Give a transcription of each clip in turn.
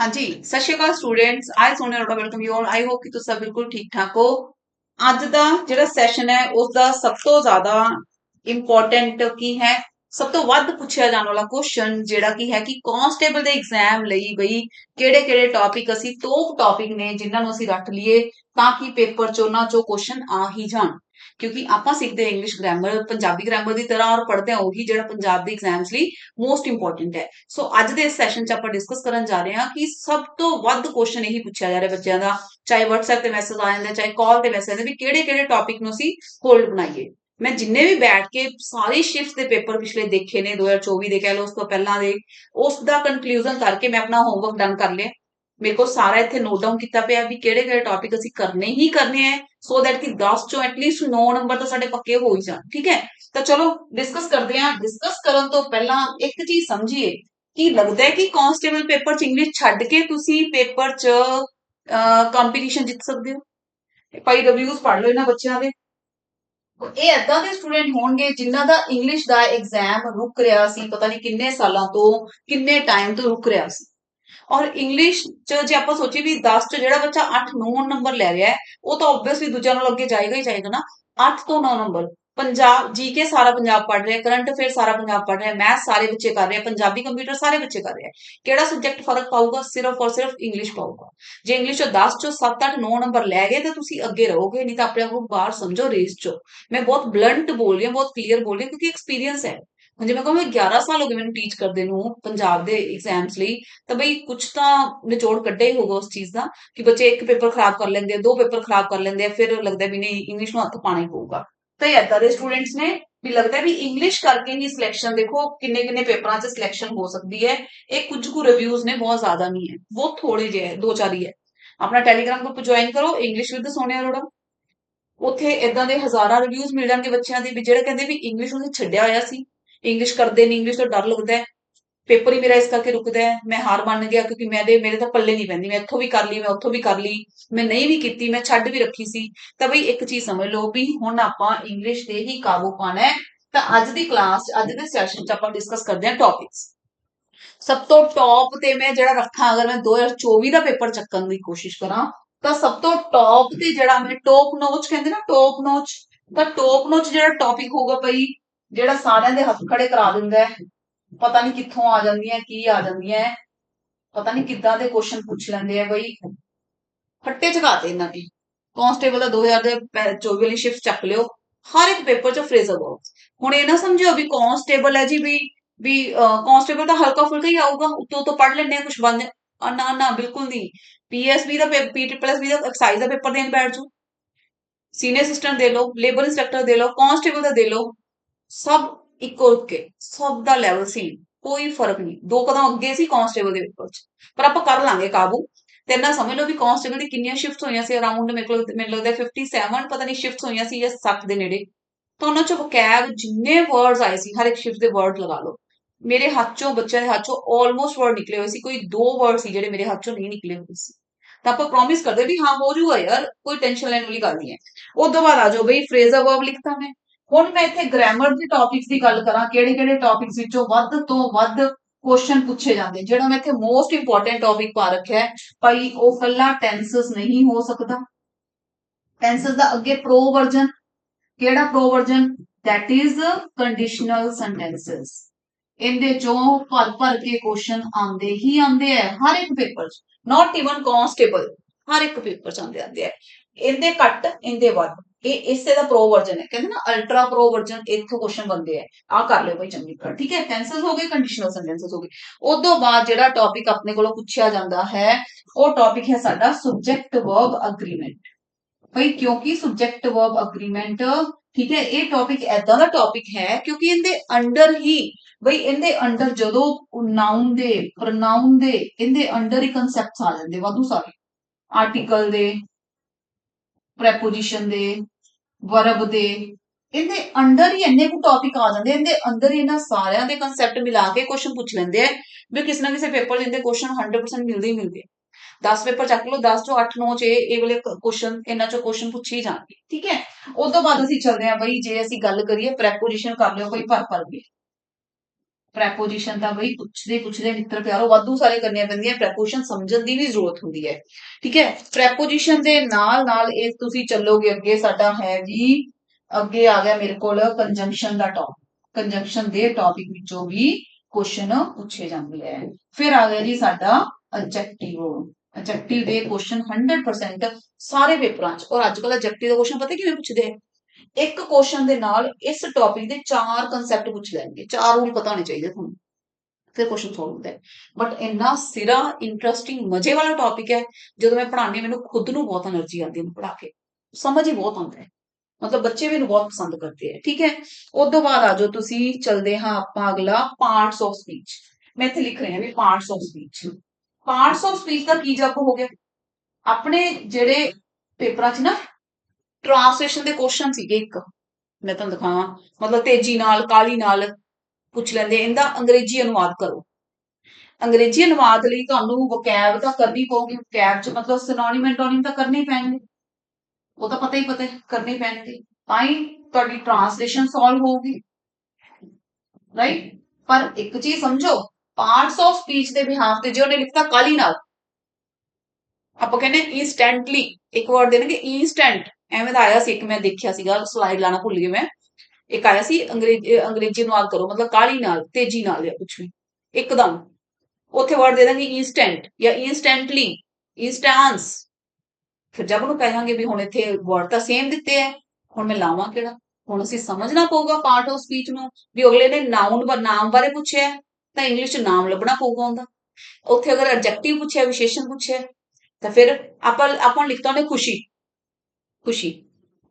ਹਾਂਜੀ, ਸਤਿ ਸ਼੍ਰੀ ਅਕਾਲ students I Sonia Roda welcome you all I hope ਕਿ ਤੁਸੀਂ ਸਭ ਬਿਲਕੁਲ ਠੀਕ ਠਾਕ ਹੋ। ਅੱਜ ਦਾ ਜਿਹੜਾ ਸੈਸ਼ਨ ਹੈ, ਉਸ ਦਾ ਸਭ ਤੋਂ ਜ਼ਿਆਦਾ ਇੰਪੋਰਟੈਂਟ ਕੀ ਹੈ? ਸਭ ਤੋਂ ਵੱਧ ਪੁੱਛਿਆ ਜਾਣ ਵਾਲਾ ਕੁਐਸਚਨ ਜਿਹੜਾ ਕੀ ਹੈ ਕਿ ਕਾਂਸਟੇਬਲ ਦੇ ਐਗਜ਼ਾਮ ਲਈ ਬਈ ਕਿਹੜੇ ਕਿਹੜੇ ਟੌਪਿਕ ਅਸੀਂ ਤੋਪ ਟੌਪਿਕ ਨੇ ਜਿਨ੍ਹਾਂ ਨੂੰ ਅਸੀਂ ਰੱਖ ਲਈਏ ਤਾਂ ਕਿ ਪੇਪਰ ਚੋਂ ਨਾ 'ਚੋਂ ਕੁਐਸਚਨ ਆ ਹੀ ਜਾਣ। ਕਿਉਂਕਿ ਆਪਾਂ ਸਿੱਖਦੇ ਇੰਗਲਿਸ਼ ਗ੍ਰਾਮਰ ਪੰਜਾਬੀ ਗ੍ਰਾਮਰ ਦੀ ਤਰ੍ਹਾਂ ਔਰ ਪੜ੍ਹਦੇ ਹਾਂ, ਉਹੀ ਜਿਹੜਾ ਪੰਜਾਬ ਦੇ ਐਗਜ਼ਾਮਸ ਲਈ ਮੋਸਟ ਇੰਪੋਰਟੈਂਟ ਹੈ। ਸੋ ਅੱਜ ਦੇ ਇਸ ਸੈਸ਼ਨ 'ਚ ਆਪਾਂ ਡਿਸਕਸ ਕਰਨ ਜਾ ਰਹੇ ਹਾਂ ਕਿ ਸਭ ਤੋਂ ਵੱਧ ਕੁਐਸਚਨ ਇਹੀ ਪੁੱਛਿਆ ਜਾ ਰਿਹਾ ਬੱਚਿਆਂ ਦਾ, ਚਾਹੇ WhatsApp ਤੇ ਮੈਸੇਜ ਆ ਜਾਂਦਾ, ਚਾਹੇ ਕਾਲ ਤੇ ਮੈਸੇਜ ਆਉਂਦੇ ਵੀ ਕਿਹੜੇ ਕਿਹੜੇ ਟੌਪਿਕ ਨੂੰ ਅਸੀਂ ਹੋਲਡ ਬਣਾਈਏ। ਮੈਂ ਜਿੰਨੇ ਵੀ ਬੈਠ ਕੇ ਸਾਰੇ ਸ਼ਿਫਟ ਦੇ ਪੇਪਰ ਪਿਛਲੇ ਦੇਖੇ ਨੇ 2024 ਦੇ ਕਹਿ ਲਓ, ਉਸ ਤੋਂ ਪਹਿਲਾਂ ਦੇ, ਉਸ ਦਾ ਕਨਕਲੂਜਨ ਕਰਕੇ ਮੈਂ ਆਪਣਾ ਹੋਮਵਰਕ ਡਨ ਕਰ ਲਿਆ। ਮੇਰੇ ਕੋਲ ਸਾਰਾ ਇੱਥੇ ਨੋਟ ਡਾਊਨ ਕੀਤਾ ਪਿਆ ਵੀ ਕਿਹੜੇ ਕਿਹੜੇ ਟੌਪਿਕ ਅਸੀਂ ਕਰਨੇ ਹੀ ਕਰਨੇ ਆ ਸੋ ਦੈਟ ਕਿ 10 ਚੋਂ ਐਟਲੀਸਟ 9 ਨੰਬਰ ਤਾਂ ਸਾਡੇ ਪੱਕੇ ਹੋ ਹੀ ਜਾਣ, ਠੀਕ ਹੈ? ਤਾਂ ਚਲੋ ਡਿਸਕਸ ਕਰਦੇ ਹਾਂ। ਡਿਸਕਸ ਕਰਨ ਤੋਂ ਪਹਿਲਾਂ ਇੱਕ ਚੀਜ਼ ਸਮਝੀਏ ਕਿ ਲੱਗਦਾ ਹੈ ਕਿ ਕਾਂਸਟੇਬਲ ਪੇਪਰ ਚ ਇੰਗਲਿਸ਼ ਛੱਡ ਕੇ ਤੁਸੀਂ ਪੇਪਰ ਚ ਕੰਪੀਟੀਸ਼ਨ ਜਿੱਤ ਸਕਦੇ ਹੋ? ਭਾਈ ਰਿਵਿਊਜ਼ ਪੜ੍ਹ ਲਓ ਇਹਨਾਂ ਬੱਚਿਆਂ ਦੇ। ਇਹ ਏਦਾਂ ਦੇ ਸਟੂਡੈਂਟ ਹੋਣਗੇ ਜਿਨ੍ਹਾਂ ਦਾ ਇੰਗਲਿਸ਼ ਦਾ ਐਗਜ਼ਾਮ ਰੁਕ ਰਿਹਾ ਸੀ, ਪਤਾ ਨਹੀਂ ਕਿੰਨੇ ਸਾਲਾਂ ਤੋਂ, ਕਿੰਨੇ ਟਾਈਮ ਤੋਂ ਰੁਕ ਰਿਹਾ ਸੀ। ਔਰ ਇੰਗਲਿਸ਼ ਚ ਜੇ ਆਪਾਂ ਸੋਚੀ ਵੀ 10 ਚ ਜਿਹੜਾ ਬੱਚਾ 8 9 ਨੰਬਰ ਲੈ ਰਿਹਾ ਹੈ, ਉਹ ਤਾਂ ਆਬਵੀਅਸਲੀ ਦੂਜਿਆਂ ਨਾਲ ਅੱਗੇ ਜਾਏਗਾ ਹੀ ਜਾਏਗਾ ਨਾ। 8 ਤੋਂ 9 ਨੰਬਰ ਪੰਜਾਬ ਜੀਕੇ ਸਾਰਾ ਪੰਜਾਬ ਪੜ੍ਹ ਰਿਹਾ ਕਰੰਟ ਅਫੇਅਰ ਸਾਰਾ ਪੰਜਾਬ ਪੜ੍ਹ ਰਿਹਾ ਮੈਥ ਸਾਰੇ ਬੱਚੇ ਕਰ ਰਹੇ, ਪੰਜਾਬੀ ਕੰਪਿਊਟਰ ਸਾਰੇ ਬੱਚੇ ਕਰ ਰਹੇ। ਕਿਹੜਾ ਸਬਜੈਕਟ ਫ਼ਰਕ ਪਾਊਗਾ? ਸਿਰਫ ਔਰ ਸਿਰਫ ਇੰਗਲਿਸ਼ ਪਾਊਗਾ। ਜੇ ਇੰਗਲਿਸ਼ ਚੋਂ 10 ਚੋਂ 7 8 9 ਨੰਬਰ ਲੈ ਗਏ ਤਾਂ ਤੁਸੀਂ ਅੱਗੇ ਰਹੋਗੇ, ਨਹੀਂ ਤਾਂ ਆਪਣੇ ਆਪ ਨੂੰ ਬਾਹਰ ਸਮਝੋ ਰੇਸ ਚੋਂ। ਮੈਂ ਬਹੁਤ ਬਲੰਟ ਬੋਲ ਰਹੀ ਹਾਂ, ਬਹੁਤ ਕਲੀਅਰ ਬੋਲ ਰਹੀ ਹਾਂ, ਕਿਉਂਕਿ ਐਕਸਪੀਰੀਅੰਸ ਹੈ। ਜੇ ਮੈਂ ਕਹਾਂ ਮੈਂ 11 ਸਾਲ ਹੋ ਗਏ ਮੈਨੂੰ ਟੀਚ ਕਰਦੇ ਨੂੰ ਪੰਜਾਬ ਦੇ ਐਗਜ਼ਾਮਸ ਲਈ, ਤਾਂ ਬਈ ਕੁਝ ਤਾਂ ਨਿਚੋੜ ਕੱਢਿਆ ਹੀ ਹੋਗਾ ਉਸ ਚੀਜ਼ ਦਾ ਕਿ ਬੱਚੇ ਇੱਕ ਪੇਪਰ ਖਰਾਬ ਕਰ ਲੈਂਦੇ ਆ, ਦੋ ਪੇਪਰ ਖਰਾਬ ਕਰ ਲੈਂਦੇ ਆ, ਫਿਰ ਲੱਗਦਾ ਵੀ ਨਹੀਂ ਇੰਗਲਿਸ਼ ਨੂੰ ਹੱਥ ਪਾਣਾ ਹੀ ਪਊਗਾ। ਤਾਂ ਇਹ ਦੇ ਸਟੂਡੈਂਟਸ ਨੇ ਵੀ ਲੱਗਦਾ ਵੀ ਇੰਗਲਿਸ਼ ਕਰਕੇ ਹੀ ਸਿਲੈਕਸ਼ਨ ਦੇਖੋ ਕਿੰਨੇ ਕਿੰਨੇ ਪੇਪਰਾਂ 'ਚ ਸਿਲੈਕਸ਼ਨ ਹੋ ਸਕਦੀ ਹੈ। ਇਹ ਕੁਝ ਕੁ ਰਿਵਿਊਜ਼ ਨੇ, ਬਹੁਤ ਜ਼ਿਆਦਾ ਨਹੀਂ ਹੈ, ਬਹੁਤ ਥੋੜੇ ਜਿਹੇ ਹੈ, ਦੋ ਚਾਰ ਹੀ ਹੈ। ਆਪਣਾ ਟੈਲੀਗ੍ਰਾਮ ਗਰੁੱਪ ਜੁਆਇਨ ਕਰੋ ਇੰਗਲਿਸ਼ ਵਿਦ ਸੋਨੀਆ ਅਰੋੜਾ ਉੱਥੇ ਇਦਾਂ ਦੇ ਹਜ਼ਾਰਾਂ ਰਿਵਿਊਜ਼ ਮਿਲ ਜਾਣਗੇ ਬੱਚਿਆਂ ਦੇ ਵੀ, ਜਿਹੜੇ ਕਹਿੰਦੇ ਵੀ ਇੰਗਲਿਸ਼ ਨੂੰ ਛੱਡਿਆ ਹੋਇਆ ਸੀ। ਇੰਗਲਿਸ਼ ਕਰਦੇ ਨਹੀਂ ਇੰਗਲਿਸ਼ ਤੋਂ ਡਰ ਲੱਗਦਾ ਹੈ। ਪੇਪਰ ਹੀ ਮੇਰਾ ਇਸ ਕਰਕੇ ਰੁਕਦਾ ਹੈ। ਮੈਂ ਹਾਰ ਮੰਨ ਗਿਆ ਕਿਉਂਕਿ ਮੈਂ ਦੇ, ਮੇਰੇ ਤਾਂ ਪੱਲੇ ਨਹੀਂ ਪੈਂਦੀ। ਮੈਂ ਇੱਥੋਂ ਵੀ ਕਰ ਲਈ, ਮੈਂ ਉੱਥੋਂ ਵੀ ਕਰ ਲਈ। ਮੈਂ ਨਹੀਂ ਵੀ ਕੀਤੀ, ਮੈਂ ਛੱਡ ਵੀ ਰੱਖੀ ਸੀ। ਤਾਂ ਬਈ ਇੱਕ ਚੀਜ਼ ਸਮਝ ਲਓ ਵੀ ਹੁਣ ਆਪਾਂ ਇੰਗਲਿਸ਼ ਤੇ ਹੀ ਕਾਬੂ ਪਾਣਾ ਹੈ। ਤਾਂ ਅੱਜ ਦੀ ਕਲਾਸ ਅੱਜ ਦੇ ਸੈਸ਼ਨ 'ਚ ਆਪਾਂ ਡਿਸਕਸ ਕਰਦੇ ਹਾਂ ਟੌਪਿਕਸ ਸਭ ਤੋਂ ਟੌਪ ਤੇ ਮੈਂ ਜਿਹੜਾ ਰੱਖਾਂ, ਅਗਰ ਮੈਂ 2024 ਦਾ ਪੇਪਰ ਚੱਕਣ ਦੀ ਕੋਸ਼ਿਸ਼ ਕਰਾਂ, ਤਾਂ ਸਭ ਤੋਂ ਟੌਪ ਤੇ ਜਿਹੜਾ ਮੈਂ ਟੌਪ ਨੋਚ ਕਹਿੰਦੇ ਨਾ ਟੌਪ ਨੋਚ ਤਾਂ ਟੌਪ ਨੋਚ ਜਿਹੜਾ ਟੌਪਿਕ ਹੋਊਗਾ ਭਈ ਜਿਹੜਾ ਸਾਰਿਆਂ ਦੇ ਹੱਥ ਖੜੇ ਕਰਾ ਦਿੰਦਾ ਹੈ, ਪਤਾ ਨਹੀਂ ਕਿੱਥੋਂ ਆ ਜਾਂਦੀਆਂ, ਕੀ ਆ ਜਾਂਦੀਆਂ ਪਤਾ ਨਹੀਂ ਕਿੱਦਾਂ ਦੇ ਕੁਐਸਚਨ ਪੁੱਛ ਲੈਂਦੇ ਆ ਬਈ। ਫੱਟੇ ਚਗਾਤੇ ਇਹਨਾਂ ਦੀ। ਕਾਂਸਟੇਬਲ ਦਾ 2000 ਦੇ 24 ਵਾਲੀ ਸ਼ਿਫਟ ਚੱਕ ਲਿਓ। ਹਰ ਇੱਕ ਪੇਪਰ 'ਚ ਫਰੇਜ਼ਰ ਵਰਬਸ ਹੁਣ ਇਹ ਨਾ ਸਮਝਿਓ ਵੀ ਕਾਂਸਟੇਬਲ ਹੈ ਜੀ ਵੀ ਵੀ ਕਾਂਸਟੇਬਲ ਤਾਂ ਹਲਕਾ ਫੁਲਕਾ ਹੀ ਆਊਗਾ, ਉੱਤੋਂ ਤੋਂ ਪੜ ਲੈਣੇ ਕੁਝ ਬੰਦ ਨਾ ਨਾ, ਬਿਲਕੁਲ ਨਹੀਂ। ਪੀਐਸਬੀ ਦਾ ਪੀ ਪਲੱਸ ਬੀ ਦਾ ਐਕਸਾਈਜ਼ ਦਾ ਪੇਪਰ ਦੇਣ ਬੈਠ ਜਾਓ। ਸੀਨੀਅਰ ਅਸਿਸਟੈਂਟ ਦੇ ਲਓ ਲੇਬਰ ਇੰਸਪੈਕਟਰ ਦੇ ਲਓ ਕਾਂਸਟੇਬਲ ਦਾ ਦੇ ਲਓ। ਸਭ ਇੱਕੋ ਕੇ, ਸਭ ਦਾ ਲੈਵਲ ਸੇਮ ਕੋਈ ਫ਼ਰਕ ਨਹੀਂ। ਦੋ ਕਦਮ ਅੱਗੇ ਸੀ ਕਾਂਸਟੇਬਲ ਦੇ ਉੱਪਰ ਪਰ ਆਪਾਂ ਕਰ ਲਾਂਗੇ ਕਾਬੂ। ਤੇ ਨਾ ਸਮਝ ਲਓ ਵੀ ਕਾਂਸਟੇਬਲ ਦੀ ਕਿੰਨੀਆਂ ਸ਼ਿਫਟਸ ਹੋਈਆਂ ਸੀ ਅਰਾਊਂਡ ਮੇਰੇ ਕੋਲ ਮੈਨੂੰ ਲੱਗਦਾ 57 ਪਤਾ ਨਹੀਂ ਸ਼ਿਫਟਸ ਹੋਈਆਂ ਸੀ ਜਾਂ 60 ਦੇ ਨੇੜੇ। ਤਾਂ ਉਹਨਾਂ ਚੋਂ ਵੋਕੈਬ ਜਿੰਨੇ ਵਰਡਸ ਆਏ ਸੀ, ਹਰ ਇੱਕ ਸ਼ਿਫਟ ਦੇ ਵਰਡ ਲਗਾ ਲਓ। ਮੇਰੇ ਹੱਥ ਚੋਂ ਬੱਚਿਆਂ ਦੇ ਹੱਥ ਚੋਂ ਆਲਮੋਸਟ ਵਰਡ ਨਿਕਲੇ ਹੋਏ ਸੀ, ਕੋਈ ਦੋ ਵਰਡ ਸੀ ਜਿਹੜੇ ਮੇਰੇ ਹੱਥ ਚੋਂ ਨਹੀਂ ਨਿਕਲੇ ਹੋਏ ਸੀ। ਤਾਂ ਆਪਾਂ ਪ੍ਰੋਮਿਸ ਕਰਦੇ ਵੀ ਹਾਂ, ਹੋ ਜਾਊਗਾ ਯਾਰ, ਕੋਈ ਟੈਨਸ਼ਨ ਲੈਣ ਵਾਲੀ ਗੱਲ ਨਹੀਂ ਹੈ। ਉਸ ਤੋਂ ਬਾਅਦ ਆ ਜਾਓ ਬਈ ਫਰੇਜ਼ਰ ਵਰਬ ਲਿਖਤਾ ਮੈਂ। ਹੁਣ ਮੈਂ ਇੱਥੇ ਗ੍ਰਾਮਰ ਦੇ ਟੌਪਿਕਸ ਦੀ ਗੱਲ ਕਰਾਂ, ਕਿਹੜੇ ਕਿਹੜੇ ਟੌਪਿਕਸ ਵਿੱਚੋਂ ਵੱਧ ਤੋਂ ਵੱਧ ਕੁਐਸਚਨ ਪੁੱਛੇ ਜਾਂਦੇ, ਜਿਹੜਾ ਮੈਂ ਇੱਥੇ ਮੋਸਟ ਇੰਪੋਰਟੈਂਟ ਟੌਪਿਕ ਪਾ ਰੱਖਿਆ ਹੈ, ਭਾਈ ਉਹ ਕੱਲਾ ਟੈਂਸਸ ਨਹੀਂ ਹੋ ਸਕਦਾ। ਟੈਂਸਸ ਦਾ ਅੱਗੇ ਪ੍ਰੋ ਵਰਜਨ ਕਿਹੜਾ pro version that is conditional sentences ਇਹਦੇ ਚੋਂ ਭਰ ਭਰ ਕੇ ਕੁਐਸਚਨ ਆਉਂਦੇ ਹੀ ਆਉਂਦੇ ਆ, ਹਰ ਇੱਕ ਪੇਪਰ 'ਚ ਨਾਟ ਇਵਨ ਕਨਸਟੇਬਲ ਹਰ ਇੱਕ ਪੇਪਰ 'ਚ ਆਉਂਦੇ ਆਉਂਦੇ ਆ। ਇਹਦੇ ਘੱਟ, ਇਹਦੇ ਵੱਧ। ਇਹ ਇਸੇ ਦਾ ਪ੍ਰੋ ਵਰਜਨ ਹੈ। ਕਹਿੰਦੇ ਨਾ ਅਲਟਰਾ ਪ੍ਰੋ ਵਰਜਨ ਇੱਥੋਂ ਕੁਐਸਚਨ ਬੰਦੇ ਆ। ਆ ਕਰ ਲਿਓ ਭਾਈ ਚੰਗੀ ਤਰ੍ਹਾਂ। ਠੀਕ ਹੈ? ਟੈਂਸਸ ਹੋ ਗਏ ਕੰਡੀਸ਼ਨਲ ਸੈਂਟੈਂਸਸ ਹੋ ਗਏ। ਉਸ ਬਾਅਦ ਜਿਹੜਾ ਟੌਪਿਕ ਆਪਣੇ ਕੋਲੋਂ ਪੁੱਛਿਆ ਜਾਂਦਾ ਹੈ, ਉਹ ਟੌਪਿਕ ਹੈ ਸਾਡਾ ਸਬਜੈਕਟ ਵਰਬ ਅਗਰੀਮੈਂਟ ਭਾਈ ਕਿਉਂਕਿ ਸਬਜੈਕਟ ਵਰਬ ਅਗਰੀਮੈਂਟ ਠੀਕ ਹੈ, ਇਹ ਟੌਪਿਕ ਐਦਾਂ ਦਾ ਟੌਪਿਕ ਹੈ ਕਿਉਂਕਿ ਇਹਦੇ ਅੰਡਰ ਹੀ, ਬਈ ਇਹਦੇ ਅੰਡਰ ਜਦੋਂ ਨਾਉਨ ਦੇ ਪ੍ਰੋਨਾਉਨ ਦੇ, ਇਹਦੇ ਅੰਡਰ ਹੀ ਕਨਸੈਪਟਸ ਆ ਜਾਂਦੇ, ਵਾਧੂ ਸਾਰੇ। ਆਰਟੀਕਲ ਦੇ ਪ੍ਰੈਪੋਜੀਸ਼ਨ ਦੇ ਵਰਬ ਦੇ, ਇਹਦੇ ਅੰਡਰ ਹੀ ਇੰਨੇ ਕੁ ਟੌਪਿਕ ਆ ਜਾਂਦੇ ਇਹਦੇ ਅੰਦਰ ਹੀ ਇਹਨਾਂ ਸਾਰਿਆਂ ਦੇ ਕਨਸੈਪਟ ਮਿਲਾ ਕੇ ਕੁਐਸਚਨ ਪੁੱਛ ਲੈਂਦੇ ਆ, ਵੀ ਕਿਸੇ ਨਾ ਕਿਸੇ ਪੇਪਰ ਦੇ ਇਹਦੇ ਕੁਐਸਚਨ 100% ਮਿਲਦੇ ਹੀ ਮਿਲਦੇ 10 ਪੇਪਰ ਚੱਕ ਲਓ 10 ਚੋਂ 8 9 ਚ ਇਹ ਵਾਲੇ ਕੁਐਸਚਨ ਇਹਨਾਂ ਚੋਂ ਕੁਐਸਚਨ ਪੁੱਛੇ ਹੀ ਜਾਣਗੇ, ਠੀਕ ਹੈ? ਉਸ ਤੋਂ ਬਾਅਦ ਅਸੀਂ ਚੱਲਦੇ ਹਾਂ ਬਈ, ਜੇ ਅਸੀਂ ਗੱਲ ਕਰੀਏ ਪ੍ਰੈਪੋਜੀਸ਼ਨ ਕਰ ਲਿਓ ਕੋਈ ਭਰ ਭਰ ਕੇ। ਪ੍ਰੈਪੋਜੀਸ਼ਨ ਤਾਂ ਬਈ ਪੁੱਛਦੇ ਪੁੱਛਦੇ ਮਿੱਤਰ ਪਿਆਰੋ, ਵਾਧੂ ਸਾਰੇ ਕਰਨੀਆਂ ਪੈਂਦੀਆਂ ਪ੍ਰੈਪੋਜੀਸ਼ਨ ਸਮਝਣ ਦੀ ਵੀ ਜ਼ਰੂਰਤ ਹੁੰਦੀ ਹੈ। ਠੀਕ ਹੈ? ਪ੍ਰੈਪੋਜੀਸ਼ਨ ਦੇ ਨਾਲ ਨਾਲ ਇਹ ਤੁਸੀਂ ਚੱਲੋਗੇ ਅੱਗੇ, ਸਾਡਾ ਹੈ ਜੀ, ਅੱਗੇ ਆ ਗਿਆ ਮੇਰੇ ਕੋਲ ਕੰਜੰਕਸ਼ਨ ਦਾ ਟੌਪਿਕ ਕੰਜੰਕਸ਼ਨ ਦੇ ਟੌਪਿਕ ਵਿੱਚੋਂ ਵੀ ਕੁਐਸਚਨ ਪੁੱਛੇ ਜਾਂਦੇ ਹੈ। ਫਿਰ ਆ ਗਿਆ ਜੀ ਸਾਡਾ ਐਡਜੈਕਟਿਵ ਐਡਜੈਕਟਿਵ ਦੇ ਕੁਐਸਚਨ 100% ਸਾਰੇ ਪੇਪਰਾਂ 'ਚ। ਔਰ ਅੱਜ ਕੱਲ੍ਹ ਐਡਜੈਕਟਿਵ ਦਾ ਕੁਐਸਚਨ ਪਤਾ ਕਿਵੇਂ ਪੁੱਛਦੇ ਆ? ਇੱਕ ਕੁਐਸਚਨ ਦੇ ਨਾਲ ਇਸ ਟੌਪਿਕ ਦੇ ਚਾਰ ਕਨਸੈਪਟ ਪੁੱਛ ਲੈਣਗੇ। ਚਾਰ ਰੂਲ ਪਤਾ ਹੋਣੇ ਚਾਹੀਦੇ ਤੁਹਾਨੂੰ। ਫਿਰ ਕੁਐਸਚਨ ਸੋਲਵ ਹੁੰਦਾ ਹੈ। ਬਟ ਇੰਨਾ ਸਿਰਾ ਇੰਟਰਸਟਿੰਗ ਮਜ਼ੇ ਵਾਲਾ ਟੌਪਿਕ ਹੈ, ਜਦੋਂ ਮੈਂ ਪੜਾਉਂਦੀ ਮੈਨੂੰ ਖੁਦ ਨੂੰ ਬਹੁਤ એનર્ਜੀ ਆਉਂਦੀ ਹੈ ਪੜਾ ਕੇ। ਸਮਝ ਹੀ ਬਹੁਤ ਆਉਂਦਾ ਹੈ। ਮਤਲਬ ਬੱਚੇ ਵੀ ਇਹਨੂੰ ਬਹੁਤ ਪਸੰਦ ਕਰਦੇ ਆ ਠੀਕ ਹੈ? ਉਸ ਤੋਂ ਬਾਅਦ ਆ ਜਾਓ ਤੁਸੀਂ, ਚਲਦੇ ਹਾਂ ਆਪਾਂ ਅਗਲਾ ਪਾਰਟਸ ਆਫ ਸਪੀਚ ਮੈਂ ਇੱਥੇ ਲਿਖ ਰਹੀ ਹਾਂ ਵੀ parts of speech parts of speech ਦਾ ਕੀ ਜਪ ਹੋ ਗਿਆ? ਆਪਣੇ ਜਿਹੜੇ ਪੇਪਰਾਂ 'ਚ ਨਾ ਟ੍ਰਾਂਸਲੇਸ਼ਨ ਦੇ ਕੁਐਸਚਨ ਸੀਗੇ ਇੱਕ। ਮੈਂ ਤੁਹਾਨੂੰ ਦਿਖਾਵਾਂ। ਮਤਲਬ ਤੇਜ਼ੀ ਨਾਲ ਕਾਲੀ ਨਾਲ ਪੁੱਛ ਲੈਂਦੇ। ਇਹਦਾ ਅੰਗਰੇਜ਼ੀ ਅਨੁਵਾਦ ਕਰੋ। ਅੰਗਰੇਜ਼ੀ ਅਨੁਵਾਦ ਲਈ ਤੁਹਾਨੂੰ ਵੋਕੈਬ ਤਾਂ ਕਰਨੀ ਪਊਗੀ। ਵੋਕੈਬ 'ਚ ਮਤਲਬ ਸਿਨੋਨਿਮ ਐਂਟੋਨਿਮ ਤਾਂ ਕਰਨੇ ਪੈਣਗੇ। ਉਹ ਤਾਂ ਪਤਾ ਹੀ ਪਤਾ ਹੈ, ਕਰਨੇ ਪੈਣਗੇ। ਤਾਂ ਹੀ ਤੁਹਾਡੀ ਟ੍ਰਾਂਸਲੇਸ਼ਨ ਸੋਲਵ ਹੋਊਗੀ। ਰਾਈਟ ਪਰ ਇੱਕ ਚੀਜ਼ ਸਮਝੋ ਪਾਰਟਸ ਆਫ ਸਪੀਚ ਦੇ ਬਿਹਾਫ ਤੇ ਜੇ ਉਹਨੇ ਲਿਖਤਾ ਕਾਲੀ ਨਾਲ, ਆਪਾਂ ਕਹਿੰਦੇ ਇਨਸਟੈਂਟਲੀ ਇੱਕ ਵਰਡ ਦੇਣਗੇ ਇਨਸਟੈਂਟ ਐਵੇਂ ਦਾ ਆਇਆ ਸੀ, ਇੱਕ ਮੈਂ ਦੇਖਿਆ ਸੀਗਾ ਸਲਾਈਡ ਲਾਣਾ ਭੁੱਲ ਗਈ ਮੈਂ। ਇੱਕ ਆਇਆ ਸੀ, ਅੰਗਰੇਜ਼ੀ ਅੰਗਰੇਜ਼ੀ ਨੂੰ ਅਨੁਵਾਦ ਕਰੋ, ਮਤਲਬ ਕਾਲੀ ਨਾਲ, ਤੇਜ਼ੀ ਨਾਲ ਜਾਂ ਕੁਝ ਵੀ। ਇੱਕਦਮ। ਉੱਥੇ ਵਰਡ ਦੇ ਦਾਂਗੇ ਇਨਸਟੈਂਟ ਜਾਂ ਇਨਸਟੈਂਟਲੀ ਇਨਸਟੈਂਸ ਫਿਰ ਜਦ ਉਹਨੂੰ ਕਹਾਂਗੇ ਵੀ ਹੁਣ ਇੱਥੇ ਵਰਡ ਤਾਂ ਸੇਮ ਦਿੱਤੇ ਹੈ ਹੁਣ ਮੈਂ ਲਾਵਾਂ ਕਿਹੜਾ? ਹੁਣ ਅਸੀਂ ਸਮਝਣਾ ਪਊਗਾ ਪਾਰਟ ਆਫ ਸਪੀਚ ਨੂੰ, ਵੀ ਅਗਲੇ ਨੇ ਨਾਉਨ ਨਾਮ ਬਾਰੇ ਪੁੱਛਿਆ, ਤਾਂ ਇੰਗਲਿਸ਼ ਚ ਨਾਮ ਲੱਭਣਾ ਪਊਗਾ ਉਹਦਾ। ਉੱਥੇ ਅਗਰ ਐਡਜੈਕਟਿਵ ਪੁੱਛਿਆ, ਵਿਸ਼ੇਸ਼ਣ ਪੁੱਛਿਆ, ਤਾਂ ਫਿਰ ਆਪਾਂ ਆਪਾਂ ਲਿਖਤਾ ਉਹਨੇ ਖੁਸ਼ੀ। ਖੁਸ਼ੀ।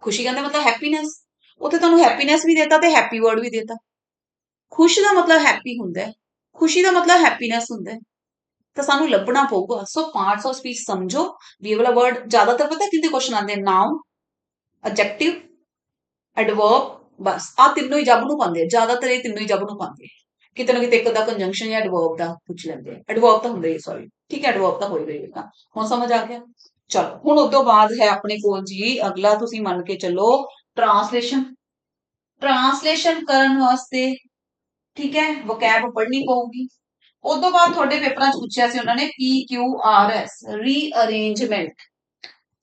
ਖੁਸ਼ੀ ਕਹਿੰਦੇ ਮਤਲਬ ਹੈਪੀਨੈਸ ਉੱਥੇ ਤੁਹਾਨੂੰ ਹੈਪੀਨੈਸ ਵੀ ਦੇਤਾ ਤੇ ਹੈਪੀ ਵਰਡ ਵੀ ਦੇਤਾ। ਖੁਸ਼ ਦਾ ਮਤਲਬ ਹੈਪੀ ਹੁੰਦਾ ਹੈ। ਖੁਸ਼ੀ ਦਾ ਮਤਲਬ ਹੈਪੀਨੈਸ ਹੁੰਦਾ ਹੈ। ਤਾਂ ਸਾਨੂੰ ਲੱਭਣਾ ਪਊਗਾ। ਸੋ ਪਾਰਟਸ ਆਫ ਸਪੀਚ ਸਮਝੋ। ਵੀ ਇਹ ਵਾਲਾ ਵਰਡ ਜ਼ਿਆਦਾਤਰ ਪਤਾ ਕਿੰਦੇ ਕੁਐਸਚਨ ਆਉਂਦੇ ਨਾਉਨ ਐਡਜੈਕਟਿਵ ਐਡਵਰਬ ਬਸ। ਆ ਤਿੰਨੋਂ ਹੀ ਜਬ ਨੂੰ ਪਾਉਂਦੇ ਆ। ਜ਼ਿਆਦਾਤਰ ਇਹ ਤਿੰਨੋਂ ਹੀ ਜਬ ਨੂੰ ਪਾਉਂਦੇ ਆ। ਕਿਤੇ ਨਾ ਕਿਤੇ ਇੱਕ ਦਾ ਕੰਜੰਕਸ਼ਨ ਜਾਂ ਐਡਵਰਬ ਦਾ ਪੁੱਛ ਲੈਂਦੇ ਆ। ਐਡਵਰਬ ਤਾਂ ਹੁੰਦਾ ਹੀ ਸੌਰੀ ਠੀਕ ਹੈ ਐਡਵਰਬ ਤਾਂ ਹੋ ਹੀ ਰਹੇਗਾ ਹੁਣ ਸਮਝ ਆ ਗਿਆ? ਚਲੋ, ਹੁਣ ਉਸ ਤੋਂ ਬਾਅਦ ਹੈ ਆਪਣੇ ਕੋਲ ਜੀ, ਅਗਲਾ ਤੁਸੀਂ ਮੰਨ ਕੇ ਚੱਲੋ ਟ੍ਰਾਂਸਲੇਸ਼ਨ ਟ੍ਰਾਂਸਲੇਸ਼ਨ ਕਰਨ ਵਾਸਤੇ, ਠੀਕ ਹੈ ਵੋਕੈਬ ਪੜ੍ਹਨੀ ਪਊਗੀ। ਉਸ ਤੋਂ ਬਾਅਦ ਤੁਹਾਡੇ ਪੇਪਰਾਂ 'ਚ ਪੁੱਛਿਆ ਸੀ ਉਹਨਾਂ ਨੇ ਪੀ ਕਿਊ ਆਰ ਐਸ ਰੀਅਰੇਂਜਮੈਂਟ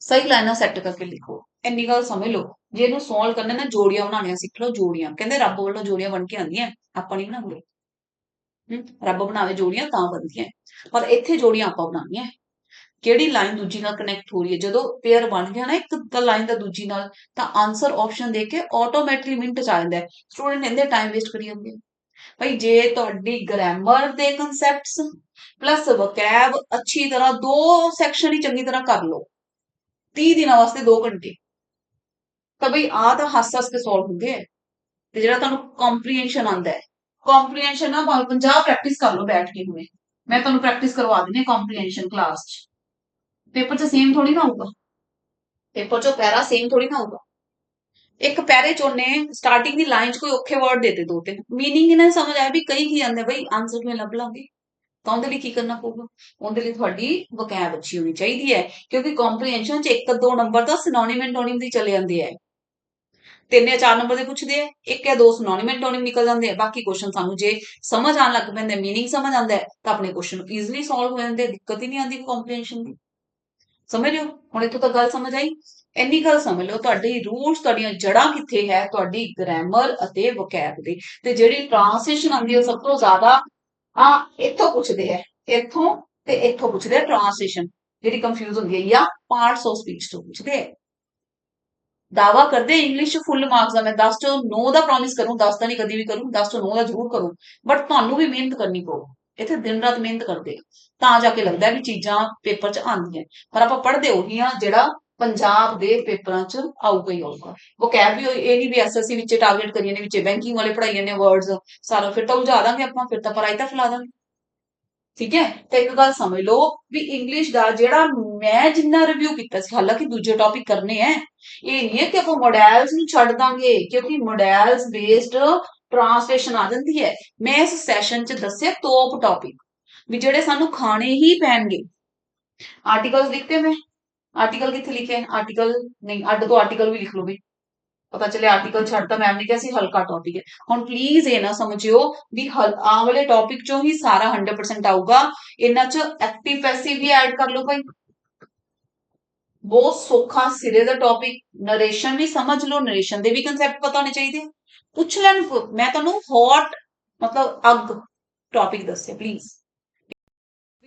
ਸਹੀ ਲਾਈਨਾਂ ਸੈੱਟ ਕਰਕੇ ਲਿਖੋ। ਇੰਨੀ ਗੱਲ ਸਮਝ ਲਓ। ਜੇ ਇਹਨੂੰ ਸੋਲਵ ਕਰਨਾ ਨਾ ਜੋੜੀਆਂ ਬਣਾਉਣੀਆਂ ਸਿੱਖ ਲਓ, ਜੋੜੀਆਂ। ਕਹਿੰਦੇ ਰੱਬ ਵੱਲੋਂ ਜੋੜੀਆਂ ਬਣ ਕੇ ਆਉਂਦੀਆਂ। ਆਪਾਂ ਨਹੀਂ ਬਣਾਉਂਦੇ। ਰੱਬ ਬਣਾਵੇ ਜੋੜੀਆਂ, ਤਾਂ ਬਣਦੀਆਂ। ਪਰ ਇੱਥੇ ਜੋੜੀਆਂ ਆਪਾਂ ਬਣਾਉਣੀਆਂ। ਕਿਹੜੀ ਲਾਈਨ ਦੂਜੀ ਨਾਲ ਕਨੈਕਟ ਹੋ ਰਹੀ ਹੈ? ਜਦੋਂ ਪੇਅਰ ਬਣ ਗਿਆ ਨਾ, ਇੱਕ ਤਾਂ ਲਾਈਨ ਦਾ ਦੂਜੀ ਨਾਲ, ਤਾਂ ਆਨਸਰ ਆਪਸ਼ਨ ਦੇ ਕੇ ਆਟੋਮੈਟਿਕਲੀ ਮਿੰਟ ਚ ਆ ਜਾਂਦਾ ਹੈ। ਸਟੂਡੈਂਟ ਇਹਦੇ ਟਾਈਮ ਵੇਸਟ ਕਰੀ ਜਾਂਦੇ ਭਾਈ, ਜੇ ਤੁਹਾਡੀ ਗ੍ਰਾਮਰ ਦੇ ਕਨਸੈਪਟਸ ਪਲੱਸ ਵੋਕੈਬ ਅੱਛੀ ਤਰ੍ਹਾਂ ਦੋ ਸੈਕਸ਼ਨ ਹੀ ਚੰਗੀ ਤਰ੍ਹਾਂ ਕਰ ਲਓ 30 ਦਿਨਾਂ ਵਾਸਤੇ 2 ਘੰਟੇ, ਤਾਂ ਬਈ ਆ ਤਾਂ ਹੱਸ ਹੱਸ ਕੇ ਸੋਲਵ ਹੁੰਦੇ ਆ। ਤੇ ਜਿਹੜਾ ਤੁਹਾਨੂੰ ਕੰਪਰੀਹੈਂਸ਼ਨ ਆਂਦਾ ਹੈ ਕੰਪਰੀਹੈਂਸ਼ਨ ਨਾ ਭਾਵੇਂ 50 ਪ੍ਰੈਕਟਿਸ ਕਰ ਲਓ ਬੈਠ ਕੇ ਹੁਣੇ। ਮੈਂ ਤੁਹਾਨੂੰ ਪ੍ਰੈਕਟਿਸ ਕਰਵਾ ਦਿੰਦੀ ਕੰਪਰੀਹੈਂਸ਼ਨ ਕਲਾਸ 'ਚ। ਪੇਪਰ 'ਚ ਸੇਮ ਥੋੜੀ ਨਾ ਹੋਊਗਾ। ਪੇਪਰ ਚੋਂ ਪੈਰਾ ਸੇਮ ਥੋੜੀ ਨਾ ਹੋਊਗਾ। ਇੱਕ ਪੈਰੇ 'ਚ ਉਹਨੇ ਸਟਾਰਟਿੰਗ ਦੀ ਲਾਈਨ 'ਚ ਕੋਈ ਔਖੇ ਵਰਡ ਦੇ ਦੇਤੇ ਦੋ ਤਿੰਨ। ਮੀਨਿੰਗ ਇਹਨਾਂ ਸਮਝ ਆਇਆ ਵੀ ਕਈ ਕੀ ਜਾਂਦੇ ਬਈ ਆਨਸਰ ਕਿਵੇਂ ਲੱਭ ਲਾਂਗੇ? ਤਾਂ ਉਹਦੇ ਲਈ ਕੀ ਕਰਨਾ ਪਊਗਾ? ਉਹਦੇ ਲਈ ਤੁਹਾਡੀ ਵੋਕੈਬ ਅੱਛੀ ਹੋਣੀ ਚਾਹੀਦੀ ਹੈ, ਕਿਉਂਕਿ ਕੰਪਰੀਹੈਂਸ਼ਨ 'ਚ ਇੱਕ, ਦੋ ਨੰਬਰ ਦਾ ਸਿਨੋਨਿਮ ਐਂਟੋਨਿਮ ਦੀ ਚਲੇ ਜਾਂਦੇ ਆ। ਤਿੰਨ ਜਾਂ ਚਾਰ ਨੰਬਰ ਦੇ ਪੁੱਛਦੇ ਆ, ਇੱਕ ਜਾਂ ਦੋ ਸਿਨੋਨਿਮ ਐਂਟੋਨਿਮ ਨਿਕਲ ਜਾਂਦੇ ਆ। ਬਾਕੀ ਕੁਐਸਚਨ ਸਾਨੂੰ ਜੇ ਸਮਝ ਆਣ ਲੱਗ ਪੈਂਦੇ ਮੀਨਿੰਗ ਸਮਝ ਆਂਦਾ ਹੈ, ਤਾਂ ਆਪਣੇ ਕੁਐਸਚਨ ਈਜ਼ੀਲੀ ਸੋਲਵ ਹੋ ਜਾਂਦੇ ਦਿੱਕਤ ਹੀ ਨਹੀਂ ਆਉਂਦੀ ਕੰਪਰੀਹੈਂਸ਼ਨ ਦੀ। ਸਮਝ ਲਿਓ? ਹੁਣ ਇੱਥੋਂ ਤੱਕ ਗੱਲ ਸਮਝ ਆਈ। ਇੰਨੀ ਗੱਲ ਸਮਝ ਲਓ, ਤੁਹਾਡੀ ਰੂਟਸ ਤੁਹਾਡੀਆਂ ਜੜਾਂ ਕਿੱਥੇ ਹੈ? ਤੁਹਾਡੀ ਗ੍ਰਾਮਰ ਅਤੇ ਵੋਕੈਬ ਦੀ ਤੇ ਜਿਹੜੀ ਟ੍ਰਾਂਸਲੇਸ਼ਨ ਆਉਂਦੀ ਹੈ ਸਭ ਤੋਂ ਜ਼ਿਆਦਾ ਆ ਇੱਥੋਂ ਪੁੱਛਦੇ ਆ ਇੱਥੋਂ ਤੇ ਇੱਥੋਂ ਪੁੱਛਦੇ ਆ ਟ੍ਰਾਂਸਲੇਸ਼ਨ ਜਿਹੜੀ ਕੰਫਿਊਜ਼ ਹੁੰਦੀ ਹੈ ਜਾਂ ਪਾਰਟਸ ਆਫ ਸਪੀਚ ਤੋਂ ਪੁੱਛਦੇ ਆ ਦਾਵਾ ਕਰਦੇ ਇੰਗਲਿਸ਼ ਫੁੱਲ ਮਾਰਕਸ ਦਾ। ਮੈਂ 10 ਤੋਂ 9 ਦਾ ਪ੍ਰੋਮਿਸ ਕਰੂੰ 10 ਤਾਂ ਨਹੀਂ ਕਦੀ ਵੀ ਕਰੂੰ 10 ਤੋਂ 9 ਦਾ ਜ਼ਰੂਰ ਕਰੂੰ। ਬਟ ਤੁਹਾਨੂੰ ਵੀ ਮਿਹਨਤ ਕਰਨੀ ਪਊ। ਇੱਥੇ ਦਿਨ ਰਾਤ ਮਿਹਨਤ ਕਰਦੇ ਤਾਂ ਜਾ ਕੇ ਲੱਗਦਾ ਵੀ ਚੀਜ਼ਾਂ ਪੇਪਰ 'ਚ ਆਉਂਦੀਆਂ। ਪਰ ਆਪਾਂ ਪੜ੍ਹਦੇ ਉਹੀ ਆ ਜਿਹੜਾ ਪੰਜਾਬ ਦੇ ਪੇਪਰਾਂ 'ਚ ਆਊਗਾ ਹੀ ਆਊਗਾ। ਉਹ ਵੋਕੈਬ ਵੀ ਇਹ ਨਹੀਂ ਵੀ ਐਸਐਸਸੀ ਵਿੱਚ ਟਾਰਗੇਟ ਕਰੀਏ ਨੇ, ਵਿੱਚ ਬੈਂਕਿੰਗ ਵਾਲੇ ਪੜਾਈ ਨੇ ਵਰਡਸ ਸਾਰਾ ਫਿਰ ਤਾਂ ਉਲਝਾ ਦਾਂਗੇ ਆਪਾਂ, ਫਿਰ ਤਾਂ ਪਰਾਈ ਤਾਂ ਫਲਾ ਦਾਂਗੇ। ਠੀਕ ਹੈ? ਤੇ ਇੱਕ ਗੱਲ ਸਮਝ ਲਓ ਵੀ ਇੰਗਲਿਸ਼ ਦਾ ਜਿਹੜਾ ਮੈਂ ਜਿੰਨਾ ਰਿਵਿਊ ਕੀਤਾ ਸੀ, ਹਾਲਾਂਕਿ ਦੂਜੇ ਟੌਪਿਕ ਕਰਨੇ ਐ, ਇਹ ਨਹੀਂ ਹੈ ਕਿ ਆਪਾਂ ਮੋਡਲਸ ਨੂੰ ਛੱਡ ਦਾਂਗੇ, ਕਿਉਂਕਿ ਮੋਡਲਸ ਬੇਸਡ ਟ੍ਰਾਂਸਲੇਸ਼ਨ ਆ ਜਾਂਦੀ ਹੈ। ਮੈਂ ਇਸ ਸੈਸ਼ਨ 'ਚ ਦੱਸਿਆ ਟੌਪ ਟੌਪਿਕ ਵੀ ਜਿਹੜੇ ਸਾਨੂੰ ਖਾਣੇ ਹੀ ਪੈਣਗੇ। ਆਰਟੀਕਲਸ ਲਿਖਤੇ ਮੈਂ। ਆਰਟੀਕਲ ਕਿੱਥੇ ਲਿਖੇ? ਆਰਟੀਕਲ ਨਹੀਂ, ਅੱਡ ਤੋਂ ਆਰਟੀਕਲ ਵੀ ਲਿਖ ਲਓ ਵੀ ਪਤਾ ਚੱਲੇ ਆਰਟੀਕਲ ਛੱਡਤਾ ਮੈਮ ਨੇ ਕਿਹਾ ਸੀ, ਹਲਕਾ ਟੌਪਿਕ ਹੈ। ਹੁਣ ਪਲੀਜ਼ ਇਹ ਨਾ ਸਮਝਿਓ ਵੀ ਹਲ ਆਹ ਵਾਲੇ ਟੌਪਿਕ ਚੋਂ ਹੀ ਸਾਰਾ 100% ਆਊਗਾ। ਇਹਨਾਂ ਚ ਐਕਟਿਵ ਪੈਸਿਵ ਵੀ ਐਡ ਕਰ ਲਓ ਭਾਈ ਬਹੁਤ ਸੌਖਾ ਸਿਰੇ ਦਾ ਟੌਪਿਕ ਨਰੇਸ਼ਨ ਵੀ ਸਮਝ ਲਓ ਨਰੇਸ਼ਨ ਦੇ ਵੀ ਕਨਸੈਪਟ ਪਤਾ ਹੋਣੇ ਚਾਹੀਦੇ। ਆ। ਪੁੱਛ ਲੈਣ ਮੈਂ ਤੁਹਾਨੂੰ ਹੌਟ ਮਤਲਬ ਅੱਗ ਟੌਪਿਕ ਦੱਸਿਆ ਪਲੀਜ਼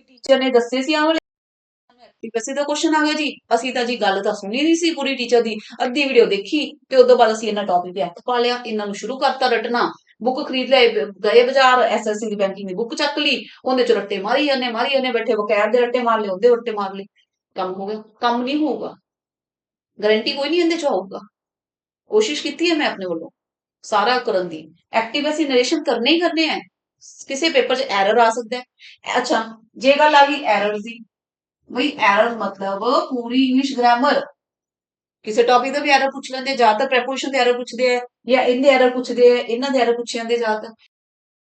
ਟੀਚਰ ਨੇ ਦੱਸੇ ਸੀ ਆਹ ਵਾਲੇ। ਦਾ ਕੁਐਸਚਨ ਆ ਗਿਆ ਜੀ। ਅਸੀਂ ਤਾਂ ਜੀ ਗੱਲ ਤਾਂ ਸੁਣੀ ਨਹੀਂ ਸੀ ਪੂਰੀ ਟੀਚਰ ਦੀ। ਅੱਧੀ ਵੀਡੀਓ ਦੇਖੀ ਤੇ ਉਦੋਂ ਬਾਅਦ ਅਸੀਂ ਇਹਨਾਂ ਟੌਪਿਕ ਤੇ ਐਕਟ ਪਾ ਲਿਆ। ਇਹਨਾਂ ਨੂੰ ਸ਼ੁਰੂ ਕਰਤਾ ਰਟਣਾ ਬੁੱਕ ਖਰੀਦ ਲਏ ਗਏ ਬਾਜ਼ਾਰ ਐਸਐਸਸੀ ਦੀ ਬੈਂਕਿੰਗ ਦੀ ਬੁੱਕ ਚੱਕ ਲਈ। ਉਹਦੇ ਚ ਰੱਟੇ ਮਾਰੀ ਜਾਂਦੇ ਮਾਰੀ ਜਾਂਦੇ, ਬੈਠੇ ਬਕਾਇਦ ਦੇ ਰੱਟੇ ਮਾਰ ਲਏ, ਉਹਦੇ ਰੱਟੇ ਮਾਰ ਲਏ। ਕੰਮ ਹੋ ਗਿਆ। ਕੰਮ ਨਹੀਂ ਹੋਊਗਾ। ਗਾਰੰਟੀ ਕੋਈ ਨਹੀਂ ਇਹਦੇ ਚ ਆਊਗਾ ਕੋਸ਼ਿਸ਼ ਕੀਤੀ ਹੈ ਮੈਂ ਆਪਣੇ ਵੱਲੋਂ। ਸਾਰਾ ਕਰਨ ਦੀ। ਐਕਟਿਵ ਅਸੀਂ ਨਰੇਸ਼ਨ ਕਰਨੇ ਹੀ ਕਰਨੇ ਆ। ਕਿਸੇ ਪੇਪਰ 'ਚ ਐਰਰ ਆ ਸਕਦਾ ਹੈ। ਅੱਛਾ, ਜੇ ਗੱਲ ਆ ਗਈ ਐਰਰ ਦੀ, ਬਈ ਐਰਰ ਮਤਲਬ ਪੂਰੀ ਇੰਗਲਿਸ਼ ਗ੍ਰਾਮਰ ਕਿਸੇ ਟੌਪਿਕ ਦਾ ਵੀ ਐਰਰ ਪੁੱਛ ਲੈਂਦੇ ਜ਼ਿਆਦਾਤਰ ਪ੍ਰੈਪੋਜੀਸ਼ਨ ਦੇ ਐਰਰ ਪੁੱਛਦੇ ਆ, ਜਾਂ ਇਹਦੇ ਐਰਰ ਪੁੱਛਦੇ ਆ, ਇਹਨਾਂ ਦੇ ਐਰਰ ਪੁੱਛੇ ਜਾਂਦੇ ਜ਼ਿਆਦਾਤਰ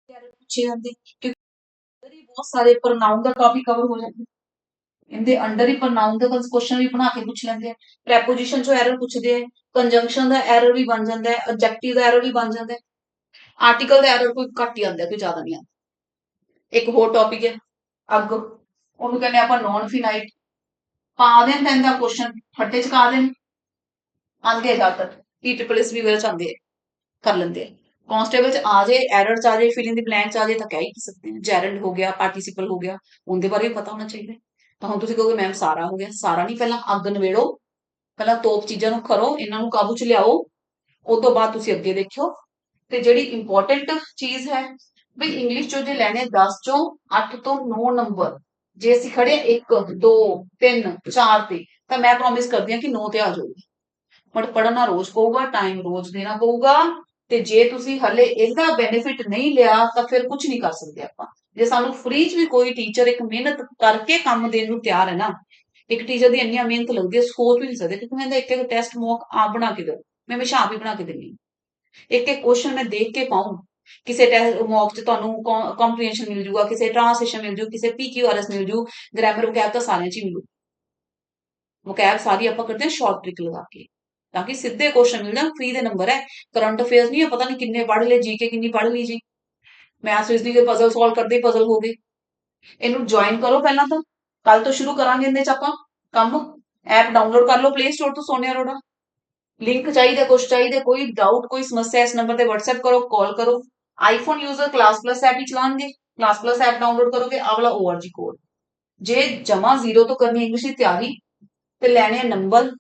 ਐਰਰ ਪੁੱਛੇ ਜਾਂਦੇ ਕਿਉਂਕਿ ਬਹੁਤ ਸਾਰੇ ਪ੍ਰੋਨਾਉਨ ਦਾ ਟੌਪਿਕ ਕਵਰ ਹੋ ਜਾਂਦਾ ਇਹਦੇ ਅੰਡਰ ਹੀ ਪ੍ਰੋਨਾਉਨ ਦਾ ਕੁਐਸਚਨ ਵੀ ਬਣਾ ਕੇ ਪੁੱਛ ਲੈਂਦੇ ਆ। ਪ੍ਰੈਪੋਜੀਸ਼ਨ ਚੋਂ ਐਰਰ ਪੁੱਛਦੇ ਆ। ਕੰਜੰਕਸ਼ਨ ਦਾ ਐਰਰ ਵੀ ਬਣ ਜਾਂਦਾ ਹੈ। ਆਬਜੈਕਟਿਵ ਦਾ ਐਰਰ ਵੀ ਬਣ ਜਾਂਦਾ ਹੈ। ਆਰਟੀਕਲ ਦਾ ਐਰਰ ਕੋਈ ਘੱਟ ਹੀ ਆਉਂਦਾ ਕੋਈ ਜ਼ਿਆਦਾ ਨਹੀਂ ਆਉਂਦਾ। ਇੱਕ ਹੋਰ ਟੌਪਿਕ ਹੈ, ਅੱਗ। ਉਹਨੂੰ ਕਹਿੰਦੇ ਆਪਾਂ ਨੌਨ ਫਿਨਾਈਟ ਪਾ ਦੇਣ ਤਾਂ ਇਹਦਾ ਕੁਐਸਚਨ ਫੱਟੇ ਚ ਕਾ ਦੇਣ। ਆਂਦੇ ਆ ਜ਼ਿਆਦਾਤਰ। ਟੀ ਟ੍ਰਿਪਲ ਐਸ ਵੀ ਵਗੈਰਾ ਚ ਕਰ ਲੈਂਦੇ ਆ। ਕਾਂਸਟੇਬਲ ਚ ਆ ਜੇ ਐਰਰ ਚ ਆ ਜੇ ਫਿਲ ਇਨ ਦੀ ਬਲੈਂਕ ਚ ਆ ਜੇ ਤਾਂ ਕਹਿ ਹੀ ਨਹੀਂ ਸਕਦੇ। ਹਾਂ ਜੈਰੰਡ ਹੋ ਗਿਆ ਪਾਰਟਿਸਿਪਲ ਹੋ ਗਿਆ। ਉਹਦੇ ਬਾਰੇ ਵੀ ਪਤਾ ਹੋਣਾ ਚਾਹੀਦਾ ਤਾਂ ਹੁਣ ਤੁਸੀਂ ਕਹੋਗੇ ਮੈਮ ਸਾਰਾ ਹੋ ਗਿਆ। ਸਾਰਾ ਨਹੀਂ, ਪਹਿਲਾਂ ਅੱਗ ਨਵੇੜੋ। ਪਹਿਲਾਂ ਤੋਪ ਚੀਜ਼ਾਂ ਨੂੰ ਕਰੋ, ਇਹਨਾਂ ਨੂੰ ਕਾਬੂ ਚ ਲਿਆਓ। ਉਸ ਤੋਂ ਬਾਅਦ ਤੁਸੀਂ ਅੱਗੇ ਦੇਖਿਓ। ਤੇ ਜਿਹੜੀ ਇੰਪੋਰਟੈਂਟ ਚੀਜ਼ ਹੈ, ਵੀ ਇੰਗਲਿਸ਼ ਚੋਂ ਜੇ ਲੈਣੇ 10 ਚੋਂ 8 ਤੋਂ 9 ਨੰਬਰ ਜੇ ਅਸੀਂ ਖੜੇ 1 2 3 4 ਤੇ, ਤਾਂ ਮੈਂ ਪ੍ਰੋਮਿਸ ਕਰਦੀ ਹਾਂ ਕਿ 9 ਤੇ ਆ ਜਾਊਗੀ। ਬਟ ਪੜ੍ਹਨਾ ਰੋਜ਼ ਪਊਗਾ ਟਾਈਮ ਰੋਜ਼ ਦੇਣਾ ਪਊਗਾ। ਤੇ ਜੇ ਤੁਸੀਂ ਹਲੇ ਇਹਦਾ ਬੈਨੀਫਿਟ ਨਹੀਂ ਲਿਆ, ਤਾਂ ਫਿਰ ਕੁਝ ਨਹੀਂ ਕਰ ਸਕਦੇ ਆਪਾਂ। ਜੇ ਸਾਨੂੰ ਫ੍ਰੀ ਚ ਵੀ ਕੋਈ ਟੀਚਰ ਇੱਕ ਮਿਹਨਤ ਕਰਕੇ ਕੰਮ ਦੇਣ ਨੂੰ ਤਿਆਰ ਹੈ ਨਾ, ਇੱਕ ਟੀਚਰ ਦੀ ਇੰਨੀ ਮਿਹਨਤ ਲੱਗਦੀ ਹੈ ਸੋਚ ਵੀ ਨਹੀਂ ਸਕਦੇ, ਕਿਉਂਕਿ ਮੈਂ ਇੱਕ ਇੱਕ ਟੈਸਟ ਮੌਕ ਆਪ ਬਣਾ ਕੇ ਦਿਓ, ਮੈਂ ਹਮੇਸ਼ਾ ਆਪ ਹੀ ਬਣਾ ਕੇ ਦਿੰਦੀ ਹਾਂ। ਇੱਕ ਇੱਕ ਕੁਐਸਚਨ ਮੈਂ ਦੇਖ ਕੇ ਪਾਉਂ ਕਿਸੇ ਟੈਸਟ ਮੌਕ 'ਚ ਤੁਹਾਨੂੰ ਕੰਪਰੀਹੈਂਸ਼ਨ ਮਿਲ ਜੂਗਾ, ਕਿਸੇ ਟ੍ਰਾਂਸਲੇਸ਼ਨ ਮਿਲ ਜੂ, ਕਿਸੇ ਪੀਕਿਊਆਰਐਸ ਮਿਲ ਜੂ ਗ੍ਰਾਮਰ ਵਕੈਬ ਤਾਂ ਸਾਰਿਆਂ 'ਚ ਹੀ ਮਿਲੂ। ਵਕੈਬ ਸਾਰੀ ਆਪਾਂ ਕਰਦੇ ਹਾਂ ਸ਼ਾਰਟ ਟ੍ਰਿਕ ਲਗਾ ਕੇ। ਤਾਂ ਕਿ ਸਿੱਧੇ ਕੁਐਸਚਨ ਮਿਲ ਜਾਣ ਫ੍ਰੀ ਦੇ ਨੰਬਰ ਹੈ। ਕਰੰਟ ਅਫੇਅਰਸ ਨਹੀਂ ਹੈ, ਪਤਾ ਨਹੀਂ ਕਿੰਨੇ ਪੜ੍ਹ ਲਏ ਜੀਕੇ ਕਿੰਨੀ ਪੜ੍ਹ ਲਈ ਜੀ। ਮੈਥ ਰੀਜ਼ਨਿੰਗ ਦੇ ਪਜ਼ਲ ਸੋਲਵ ਕਰਦੇ ਪਜ਼ਲ ਹੋ ਗਏ ਇਹਨੂੰ ਜੁਆਇਨ ਕਰੋ ਪਹਿਲਾਂ ਤਾਂ। ਕੱਲ ਤੋਂ ਸ਼ੁਰੂ ਕਰਾਂਗੇ ਇਹਦੇ 'ਚ ਆਪਾਂ ਕੰਮ। ਐਪ ਡਾਊਨਲੋਡ ਕਰ ਲਓ ਪਲੇ ਸਟੋਰ ਤੋਂ ਸੋਨਿਆ ਅਰੋੜਾ ਲਿੰਕ ਚਾਹੀਦਾ, ਕੁਛ ਚਾਹੀਦਾ, ਕੋਈ ਡਾਊਟ ਕੋਈ ਸਮੱਸਿਆ, ਇਸ ਨੰਬਰ ਤੇ WhatsApp ਕਰੋ ਕਾਲ ਕਰੋ। IPhone user class plus app ਹੀ ਚਲਾਉਣਗੇ। ਕਲਾਸ ਪਲੱਸ ਐਪ ਡਾਊਨਲੋਡ ਕਰੋਗੇ, ਆਹ ਵਾਲਾ ORG ਕੋਡ ਜੇ ਜਮਾ ਜ਼ੀਰੋ ਤੋਂ ਕਰਨੀ ਇੰਗਲਿਸ਼ ਦੀ ਤਿਆਰੀ, ਤੇ ਲੈਣੇ ਨੰਬਰ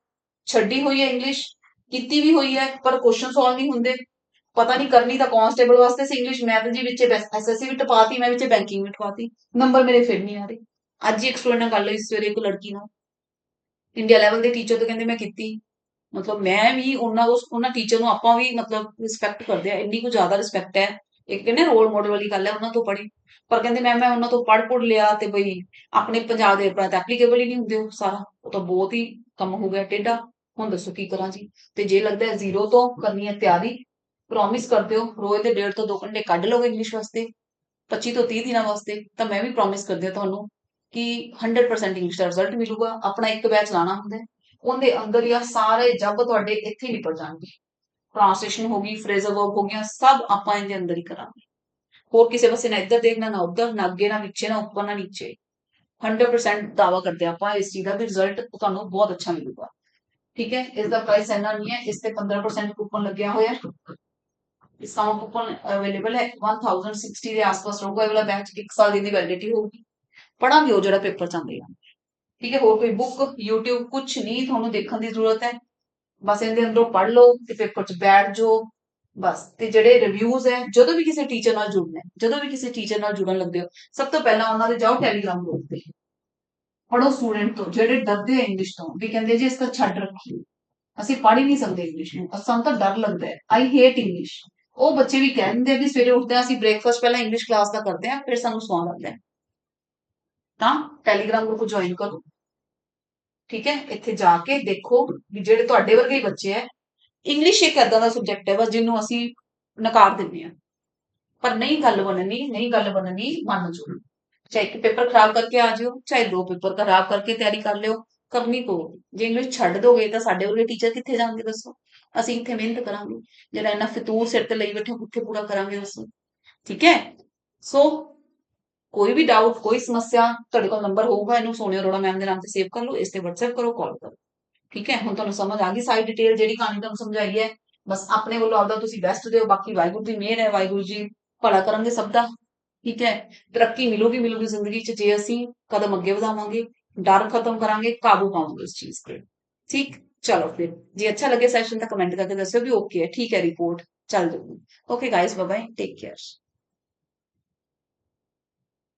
ਛੱਡੀ ਹੋਈ ਹੈ ਇੰਗਲਿਸ਼ ਕੀਤੀ ਵੀ ਹੋਈ ਹੈ, ਪਰ ਕੁਐਸਚਨ ਸੋਲਵ ਨਹੀਂ ਹੁੰਦੇ। ਪਤਾ ਨਹੀਂ ਕਰਨੀ ਤਾਂ ਕਾਂਸਟੇਬਲ ਵਾਸਤੇ ਸੀ ਇੰਗਲਿਸ਼ ਮੈਥ ਜੀ ਵਿੱਚ ਐਸਐਸਸੀ ਵੀ ਟਪਾਤੀ, ਮੈਂ ਵਿੱਚ ਬੈਂਕਿੰਗ ਵੀ ਟਪਾਤੀ। ਨੰਬਰ ਮੇਰੇ ਫਿਰ ਨਹੀਂ ਆ ਰਹੇ। ਅੱਜ ਹੀ ਇੱਕ ਸਟੂਡੈਂਟ ਨਾਲ ਗੱਲ ਹੋਈ ਸਵੇਰੇ ਇੱਕ ਲੜਕੀ ਨਾਲ। ਇੰਡੀਆ ਲੈਵਲ ਦੇ ਟੀਚਰ ਤੋਂ ਕਹਿੰਦੇ ਮੈਂ ਕੀਤੀ। ਮਤਲਬ ਮੈਂ ਵੀ ਉਹਨਾਂ ਉਸ ਉਹਨਾਂ ਟੀਚਰ ਨੂੰ ਆਪਾਂ ਵੀ ਮਤਲਬ ਰਿਸਪੈਕਟ ਕਰਦੇ ਆ ਇੰਨੀ ਕੁ ਜ਼ਿਆਦਾ ਰਿਸਪੈਕਟ ਹੈ। ਇੱਕ ਕਹਿੰਦੇ ਰੋਲ ਮਾਡਲ ਵਾਲੀ ਗੱਲ ਹੈ, ਉਹਨਾਂ ਤੋਂ ਪੜ੍ਹੀ। ਪਰ ਕਹਿੰਦੇ ਮੈਂ ਮੈਂ ਉਹਨਾਂ ਤੋਂ ਪੜ੍ਹ ਪੁੜ ਲਿਆ ਤੇ ਬਈ ਆਪਣੇ ਪੰਜਾਬ ਦੇ ਉੱਪਰ ਐਪਲੀਕੇਬਲ ਹੀ ਨਹੀਂ ਹੁੰਦੇ ਉਹ ਸਾਰਾ। ਉਹ ਤਾਂ ਬਹੁਤ ਹੀ ਕੰਮ ਹੋ ਗਿਆ ਟੇਢਾ। ਹੁਣ ਦੱਸੋ ਕੀ ਕਰਾਂ ਜੀ? ਤੇ ਜੇ ਲੱਗਦਾ ਹੈ ਜ਼ੀਰੋ ਤੋਂ ਕਰਨੀ ਹੈ ਤਿਆਰੀ ਪ੍ਰੋਮਿਸ ਕਰਦੇ ਹੋ ਰੋਜ਼ ਦੇ ਡੇਢ ਤੋਂ 2 ਘੰਟੇ ਕੱਢ ਲਓਗੇ ਇੰਗਲਿਸ਼ ਵਾਸਤੇ 25 ਤੋਂ 30 ਦਿਨਾਂ ਵਾਸਤੇ, ਤਾਂ ਮੈਂ ਵੀ ਪ੍ਰੋਮਿਸ ਕਰਦੀ ਹਾਂ ਤੁਹਾਨੂੰ ਕਿ 100% ਇੰਗਲਿਸ਼ ਦਾ ਰਿਜ਼ਲਟ ਮਿਲੂਗਾ। ਆਪਣਾ ਇੱਕ ਬੈਚ ਲਾਣਾ ਹੁੰਦਾ ਉਹਦੇ ਅੰਦਰ ਹੀ ਸਾਰੇ ਜੱਬ ਤੁਹਾਡੇ ਇੱਥੇ ਹੀ ਨਿਕਲ ਜਾਣਗੇ। ਟ੍ਰਾਂਸਲੇਸ਼ਨ ਹੋ ਗਈ ਫਰੇਜ਼ਰ ਵਰਕ ਹੋ ਗਿਆ ਸਭ ਆਪਾਂ ਇਹਦੇ ਅੰਦਰ ਹੀ ਕਰਾਂਗੇ। ਹੋਰ ਕਿਸੇ ਪਾਸੇ ਨਾ ਇੱਧਰ ਦੇਖਣਾ, ਨਾ ਉੱਧਰ, ਨਾ ਅੱਗੇ, ਨਾ ਪਿੱਛੇ, ਨਾ ਉੱਪਰ, ਨਾ ਨੀਚੇ। 100% ਦਾਵਾ ਕਰਦੇ ਹਾਂ ਆਪਾਂ, ਇਸ ਚੀਜ਼ ਦਾ ਵੀ ਰਿਜ਼ਲਟ ਤੁਹਾਨੂੰ ਬਹੁਤ ਅੱਛਾ ਮਿਲੂਗਾ। ਠੀਕ ਹੈ ਇਸ ਦਾ ਪ੍ਰਾਈਸ ਇੰਨਾ ਨਹੀਂ ਹੈ ਇਸ ਤੇ 15% ਕੂਪਨ ਲੱਗਿਆ ਹੋਇਆ ਡਿਸਕਾਊਂਟ ਕੂਪਨ ਅਵੇਲੇਬਲ ਹੈ 1060 ਦੇ ਆਸ-ਪਾਸ ਰਹੂਗਾ ਇਹ ਵਾਲਾ ਬੈਚ 1 ਸਾਲ ਦੀ ਵੈਲਿਡਿਟੀ ਹੋਊਗੀ ਪੜਾਂਗੇ ਉਹ ਜਿਹੜਾ ਪੇਪਰ ਚਾਹੁੰਦੇ ਆ ਠੀਕ ਹੈ ਹੋਰ ਕੋਈ ਬੁੱਕ YouTube ਕੁਝ ਨਹੀਂ ਤੁਹਾਨੂੰ ਦੇਖਣ ਦੀ ਜ਼ਰੂਰਤ ਹੈ ਬਸ ਇਹਦੇ ਅੰਦਰੋਂ ਪੜ ਲਓ ਤੇ ਪੇਪਰ 'ਚ ਬੈਠ ਜਾਓ ਬਸ ਤੇ ਜਿਹੜੇ ਰਿਵਿਊਜ਼ ਹੈ ਜਦੋਂ ਵੀ ਕਿਸੇ ਟੀਚਰ ਨਾਲ ਜੁੜਨਾ ਹੈ ਜਦੋਂ ਵੀ ਕਿਸੇ ਟੀਚਰ ਨਾਲ ਜੁੜਨ ਲੱਗਦੇ ਹੋ ਸਭ ਤੋਂ ਪਹਿਲਾਂ ਉਹਨਾਂ ਦੇ ਜਾਓ ਟੈਲੀਗ੍ਰਾਮ ਗਰੁੱਪ ਤੇ ਪੜੋ ਸਟੂਡੈਂਟ ਤੋਂ, ਜਿਹੜੇ ਡਰਦੇ ਆ ਇੰਗਲਿਸ਼ ਤੋਂ, ਵੀ ਕਹਿੰਦੇ ਜੀ ਇਸ ਤਾਂ ਛੱਡ ਰੱਖੀ। ਅਸੀਂ ਪੜ੍ਹ ਹੀ ਨਹੀਂ ਸਕਦੇ ਇੰਗਲਿਸ਼ ਨੂੰ ਅਸਾਂ ਤਾਂ ਡਰ ਲੱਗਦਾ ਹੈ। ਆਈ ਹੇਟ ਇੰਗਲਿਸ਼ ਉਹ ਬੱਚੇ ਵੀ ਕਹਿੰਦੇ ਆ ਵੀ ਸਵੇਰੇ ਉੱਠਦੇ ਆ ਅਸੀਂ ਬ੍ਰੇਕਫਾਸਟ ਪਹਿਲਾਂ ਇੰਗਲਿਸ਼ ਕਲਾਸ ਦਾ ਕਰਦੇ ਆ ਫਿਰ ਸਾਨੂੰ ਸੌਣ ਆਉਂਦਾ ਹੈ। ਤਾਂ ਟੈਲੀਗ੍ਰਾਮ ਗਰੁੱਪ ਜੁਆਇਨ ਕਰੋ। ਠੀਕ ਹੈ? ਇੱਥੇ ਜਾ ਕੇ ਦੇਖੋ ਵੀ ਜਿਹੜੇ ਤੁਹਾਡੇ ਵਰਗੇ ਬੱਚੇ ਹੈ ਇੰਗਲਿਸ਼ ਇੱਕ ਏਦਾਂ ਦਾ ਸਬਜੈਕਟ ਹੈ ਬਸ ਜਿਹਨੂੰ ਅਸੀਂ ਨਕਾਰ ਦਿੰਦੇ ਆ ਪਰ ਨਹੀਂ ਗੱਲ ਬਣਨੀ, ਨਹੀਂ ਗੱਲ ਬਣਨੀ, ਮੰਨ ਜਾਓ। ਚਾਹੇ ਇੱਕ ਪੇਪਰ ਖਰਾਬ ਕਰਕੇ ਆ ਜਿਓ ਚਾਹੇ ਦੋ ਪੇਪਰ ਖਰਾਬ ਕਰਕੇ ਤਿਆਰੀ ਕਰ ਲਿਓ ਕਰਨੀ ਪਊ ਜੇ ਇੰਗਲਿਸ਼ ਛੱਡ ਦੋਗੇ ਤਾਂ ਸਾਡੇ ਵਰਗੇ ਟੀਚਰ ਕਿੱਥੇ ਜਾਣਗੇ ਦੱਸੋ? ਅਸੀਂ ਇੱਥੇ ਮਿਹਨਤ ਕਰਾਂਗੇ ਜਿਹੜਾ ਇਹਨਾਂ ਫਤੂਰ ਸਿਰ ਤੇ ਲਈ ਬੈਠੇ ਹੋ, ਕਿੱਥੇ ਪੂਰਾ ਕਰਾਂਗੇ ਉਸ ਠੀਕ ਹੈ? ਸੋ ਕੋਈ ਵੀ ਡਾਊਟ ਕੋਈ ਸਮੱਸਿਆ ਤੁਹਾਡੇ ਕੋਲ ਨੰਬਰ ਹੋਊਗਾ ਇਹਨੂੰ ਸੋਨੀਆ ਅਰੋੜਾ ਮੈਮ ਦੇ ਨਾਮ ਤੇ ਸੇਵ ਕਰ ਲਓ ਇਸ ਤੇ WhatsApp ਕਰੋ ਕਾਲ ਕਰੋ। ਠੀਕ ਹੈ? ਹੁਣ ਤੁਹਾਨੂੰ ਸਮਝ ਆ ਗਈ ਸਾਰੀ ਡਿਟੇਲ ਜਿਹੜੀ ਕਹਾਣੀ ਤੁਹਾਨੂੰ ਸਮਝਾਈ ਹੈ। ਬਸ ਆਪਣੇ ਵੱਲੋਂ ਆਪਦਾ ਤੁਸੀਂ ਬੈਸਟ ਦਿਓ ਬਾਕੀ ਵਾਹਿਗੁਰੂ ਦੀ ਮਿਹਰ ਹੈ ਵਾਹਿਗੁਰੂ ਜੀ ਭਲਾ ਕਰਨਗੇ ਸਭ ਦਾ। ਠੀਕ ਹੈ? ਤਰੱਕੀ ਮਿਲੂਗੀ ਮਿਲੂਗੀ ਜ਼ਿੰਦਗੀ 'ਚ, ਜੇ ਅਸੀਂ ਕਦਮ ਅੱਗੇ ਵਧਾਵਾਂਗੇ, ਡਰ ਖਤਮ ਕਰਾਂਗੇ, ਕਾਬੂ ਪਾਵਾਂਗੇ ਉਸ ਚੀਜ਼ ਤੇ। ਠੀਕ? ਚਲੋ ਫਿਰ, ਜੇ ਅੱਛਾ ਲੱਗੇ ਸੈਸ਼ਨ ਤਾਂ ਕਮੈਂਟ ਕਰਕੇ ਦੱਸਿਓ ਵੀ ਓਕੇ ਹੈ, ਠੀਕ ਹੈ ਰਿਪੋਰਟ ਚੱਲ ਜਾਊਗੀ okay guys bye bye take care